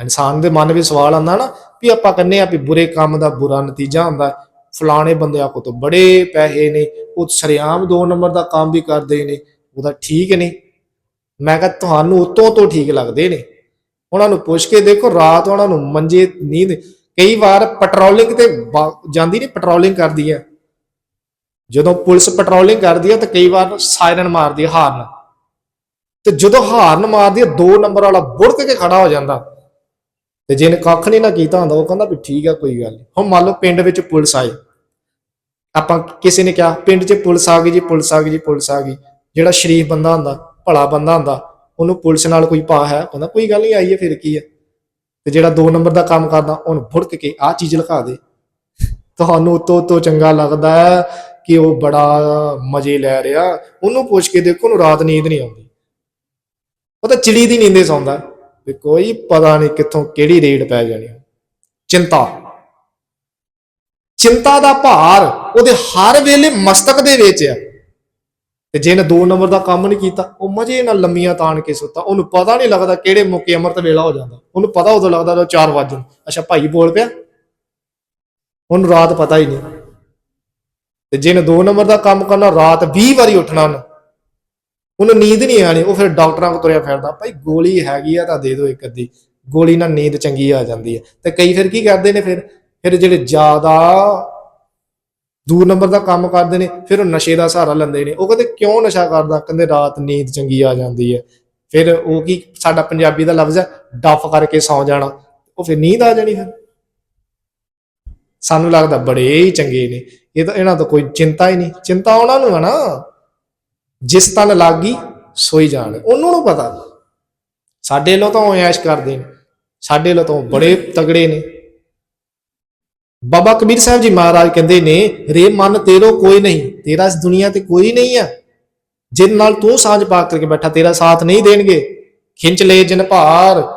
ਇਨਸਾਨ ਦੇ ਮਨ ਵਿੱਚ ਸਵਾਲ ਆਉਂਦਾ ਨਾ ਵੀ ਆਪਾਂ ਕਹਿੰਦੇ ਆ ਵੀ ਬੁਰੇ ਕੰਮ ਦਾ ਬੁਰਾ ਨਤੀਜਾ ਹੁੰਦਾ। ਫਲਾਣੇ ਬੰਦੇ ਕੋਲ ਤੋਂ ਬੜੇ ਪੈਸੇ ਨੇ, ਉਹ ਸ਼ਰੇਆਮ ਦੋ ਨੰਬਰ ਦਾ ਕੰਮ ਵੀ ਕਰਦੇ ਨੇ, ਉਹਦਾ ਠੀਕ ਨਹੀਂ। ਮੈਂ ਕਿਹਾ ਤੁਹਾਨੂੰ ਉਤੋਂ ਤੋਂ ਠੀਕ ਲੱਗਦੇ ਨੇ। ਉਹਨਾਂ ਨੂੰ ਪੁੱਛ ਕੇ ਦੇਖੋ, ਰਾਤ ਉਹਨਾਂ ਨੂੰ ਮੰਜੇ ਨੀਂਦ, ਕਈ ਵਾਰ ਪੈਟਰੋਲਿੰਗ ਤੇ ਜਾਂਦੀ ਨਹੀਂ ਪੈਟਰੋਲਿੰਗ ਕਰਦੀ ਹੈ ਜਦੋਂ ਪੁਲਿਸ ਪੈਟਰੋਲਿੰਗ ਕਰਦੀ ਹੈ ਤਾਂ ਕਈ ਵਾਰ ਸਾਇਰਨ ਮਾਰਦੀ ਹੈ ਹਾਰਨ। ਤੇ ਜਦੋਂ ਹਾਰਨ ਮਾਰਦੀ ਹੈ ਦੋ ਨੰਬਰ ਵਾਲਾ ਬੁੜਕ ਕੇ ਖੜਾ ਹੋ ਜਾਂਦਾ। ਤੇ ਜਿਹਨੇ ਕੱਖ ਨਹੀਂ ਨਾ ਕੀਤਾ ਹੁੰਦਾ, ਉਹ ਕਹਿੰਦਾ ਵੀ ਠੀਕ ਆ, ਕੋਈ ਗੱਲ ਨਹੀਂ ਹੁਣ ਮੰਨ ਲਓ ਪਿੰਡ ਵਿੱਚ ਪੁਲਿਸ ਆਏ। ਆਪਾਂ ਕਿਸੇ ਨੇ ਕਿਹਾ, ਪਿੰਡ 'ਚ ਪੁਲਿਸ ਆ ਗਈ ਜੀ, ਪੁਲਿਸ ਆ ਗਈ ਜੀ, ਪੁਲਿਸ ਆ ਗਈ। ਜਿਹੜਾ ਸ਼ਰੀਫ ਬੰਦਾ ਹੁੰਦਾ, ਭਲਾ ਬੰਦਾ ਹੁੰਦਾ, ਉਹਨੂੰ ਪੁਲਿਸ ਨਾਲ ਕੋਈ ਪਾ ਹੈ, ਕਹਿੰਦਾ ਕੋਈ ਗੱਲ ਨਹੀਂ ਆਈ ਹੈ ਫਿਰ ਕੀ ਹੈ ਤੇ ਜਿਹੜਾ ਦੋ ਨੰਬਰ ਦਾ ਕੰਮ ਕਰਦਾ, ਉਹਨੂੰ ਫੁੜਕ ਕੇ ਆਹ ਚੀਜ਼ ਲਿਖਾ ਦੇ। ਤੁਹਾਨੂੰ ਉਤੋਂ ਉਤੋਂ ਚੰਗਾ ਲੱਗਦਾ ਹੈ ਕਿ ਉਹ ਬੜਾ ਮਜ਼ੇ ਲੈ ਰਿਹਾ। ਉਹਨੂੰ ਪੁੱਛ ਕੇ ਦੇਖੋ, ਉਹਨੂੰ ਰਾਤ ਨੀਂਦ ਨਹੀਂ ਆਉਂਦੀ। ਉਹ ਤਾਂ ਚਿੜੀ ਦੀ ਨੀਂਦੇ ਸੌਂਦਾ। ਵੀ ਕੋਈ ਪਤਾ ਨਹੀਂ ਕਿੱਥੋਂ ਕਿਹੜੀ ਰੇਡ ਪੈ ਜਾਣੀ। ਚਿੰਤਾ। ਚਿੰਤਾ ਦਾ ਭਾਰ ਉਹਦੇ ਹਰ ਵੇਲੇ ਮਸਤਕ ਦੇ ਵਿੱਚ ਆ। ਤੇ ਜਿਹਨੇ ਦੋ ਨੰਬਰ ਦਾ ਕੰਮ ਨਹੀਂ ਕੀਤਾ, ਉਹ ਮਜੇ ਨਾਲ ਲੰਮੀਆਂ ਤਾਣ ਕੇ ਸੁੱਤਾ। ਉਹਨੂੰ ਪਤਾ ਨਹੀਂ ਲੱਗਦਾ ਕਿਹੜੇ ਮੌਕੇ ਅੰਮ੍ਰਿਤ ਵੇਲਾ ਹੋ ਜਾਂਦਾ। ਉਹਨੂੰ ਪਤਾ ਉਦੋਂ ਲੱਗਦਾ ਜਦੋਂ 4 ਵਜੇ ਅੱਛਾ, ਭਾਈ ਬੋਲ ਪਿਆ। ਉਹਨੂੰ ਰਾਤ ਪਤਾ ਹੀ ਨਹੀਂ। ਤੇ ਜਿਹਨੇ ਦੋ ਨੰਬਰ ਦਾ ਕੰਮ ਕਰਨਾ, ਰਾਤ 20 ਵਾਰੀ ਉੱਠਣਾ ਉਹਨੂੰ। ਉਹਨੂੰ ਨੀਂਦ ਨਹੀਂ ਆਣੀ, ਉਹ ਫਿਰ ਡਾਕਟਰਾਂ ਕੋਲ ਤੁਰਿਆ ਫਿਰਦਾ, ਭਾਈ ਗੋਲੀ ਹੈਗੀ ਆ ਤਾਂ ਦੇ ਦਿਓ ਇੱਕ ਅੱਧੀ, ਗੋਲੀ ਨਾਲ ਨੀਂਦ ਚੰਗੀ ਆ ਜਾਂਦੀ ਹੈ ਤੇ ਕਈ ਫਿਰ ਕੀ ਕਰਦੇ ਨੇ ਫਿਰ ਫਿਰ ਜਿਹੜੇ ਜ਼ਿਆਦਾ ਦੂਰ ਨੰਬਰ ਦਾ ਕੰਮ ਕਰਦੇ ਨੇ, ਫਿਰ ਉਹ ਨਸ਼ੇ ਦਾ ਸਹਾਰਾ ਲੈਂਦੇ ਨੇ। ਉਹ ਕਹਿੰਦੇ, ਕਿਉਂ ਨਸ਼ਾ ਕਰਦਾ? ਕਹਿੰਦੇ, ਰਾਤ ਨੀਂਦ ਚੰਗੀ ਆ ਜਾਂਦੀ ਹੈ ਫਿਰ ਉਹ ਕੀ, ਸਾਡਾ ਪੰਜਾਬੀ ਦਾ ਲਫ਼ਜ਼ ਹੈ, ਡੱਫ ਕਰਕੇ ਸੌ ਜਾਣਾ। ਉਹ ਫਿਰ ਨੀਂਦ ਆ ਜਾਣੀ ਫਿਰ। ਸਾਨੂੰ ਲੱਗਦਾ ਬੜੇ ਹੀ ਚੰਗੇ ਨੇ। ਇਹ ਤਾਂ, ਇਹਨਾਂ ਤੋਂ ਕੋਈ ਚਿੰਤਾ ਹੀ ਨਹੀਂ। ਚਿੰਤਾ ਉਹਨਾਂ ਨੂੰ ਹੈ ਨਾ। ਜਿਸ ਤਨ ਲਾਗੀ ਸੋਈ ਜਾਣ। ਉਹਨੂੰ ਨੂੰ ਪਤਾ। ਸਾਡੇ ਲੋ ਤਾਂ ਐਸ਼ ਕਰਦੇ ਨੇ। ਸਾਡੇ ਲੋ ਤਾਂ ਬੜੇ ਤਗੜੇ ਨੇ। ਬਾਬਾ ਕਬੀਰ ਸਾਹਿਬ ਜੀ ਮਹਾਰਾਜ ਕਹਿੰਦੇ ਨੇ, ਰੇ ਮਨ ਤੇਰੋ ਕੋਈ ਨਹੀਂ। ਤੇਰਾ ਇਸ ਦੁਨੀਆ ਤੇ ਕੋਈ ਨਹੀਂ ਆ। ਜਿਨ ਨਾਲ ਤੂੰ ਸਾਂਝ ਪਾ ਕਰਕੇ ਬੈਠਾ, ਤੇਰਾ ਸਾਥ ਨਹੀਂ ਦੇਣਗੇ। ਖਿੰਚ ਲੈ ਜਿਨ ਭਾਰ।